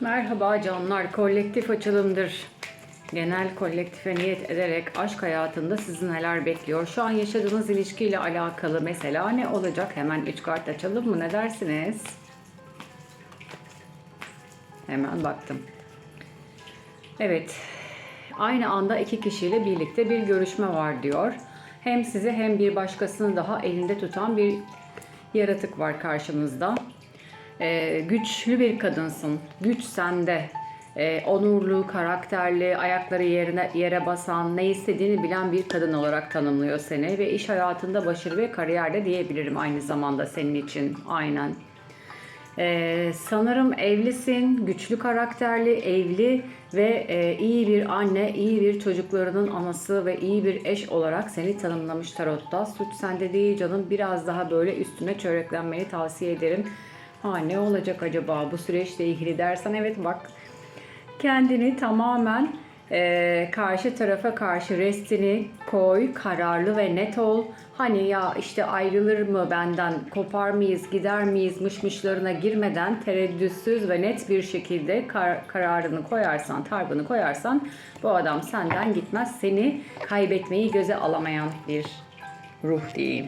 Merhaba canlar, kolektif açılımdır. Genel kolektife niyet ederek aşk hayatında sizi neler bekliyor? Şu an yaşadığınız ilişkiyle alakalı mesela ne olacak? Hemen üç kart açalım mı? Ne dersiniz? Hemen baktım. Evet, aynı anda iki kişiyle birlikte bir görüşme var diyor. Hem sizi hem bir başkasını daha elinde tutan bir yaratık var karşınızda. Ee, güçlü bir kadınsın. Güç sende. Ee, onurlu, karakterli, ayakları yerine yere basan, ne istediğini bilen bir kadın olarak tanımlıyor seni ve iş hayatında başarı ve kariyerde diyebilirim aynı zamanda senin için. Aynen. Ee, sanırım evlisin, güçlü karakterli, evli ve e, iyi bir anne, iyi bir çocuklarının anası ve iyi bir eş olarak seni tanımlamış tarotta. Suç sende değil canım. Biraz daha böyle üstüne çöreklenmeyi tavsiye ederim. Ha ne olacak acaba bu süreçle ilgili dersen evet bak kendini tamamen e, karşı tarafa karşı restini koy, kararlı ve net ol. Hani ya işte ayrılır mı benden, kopar mıyız, gider miyiz mışmışlarına girmeden tereddütsüz ve net bir şekilde kar- kararını koyarsan, tarbını koyarsan bu adam senden gitmez. Seni kaybetmeyi göze alamayan bir ruh diyeyim.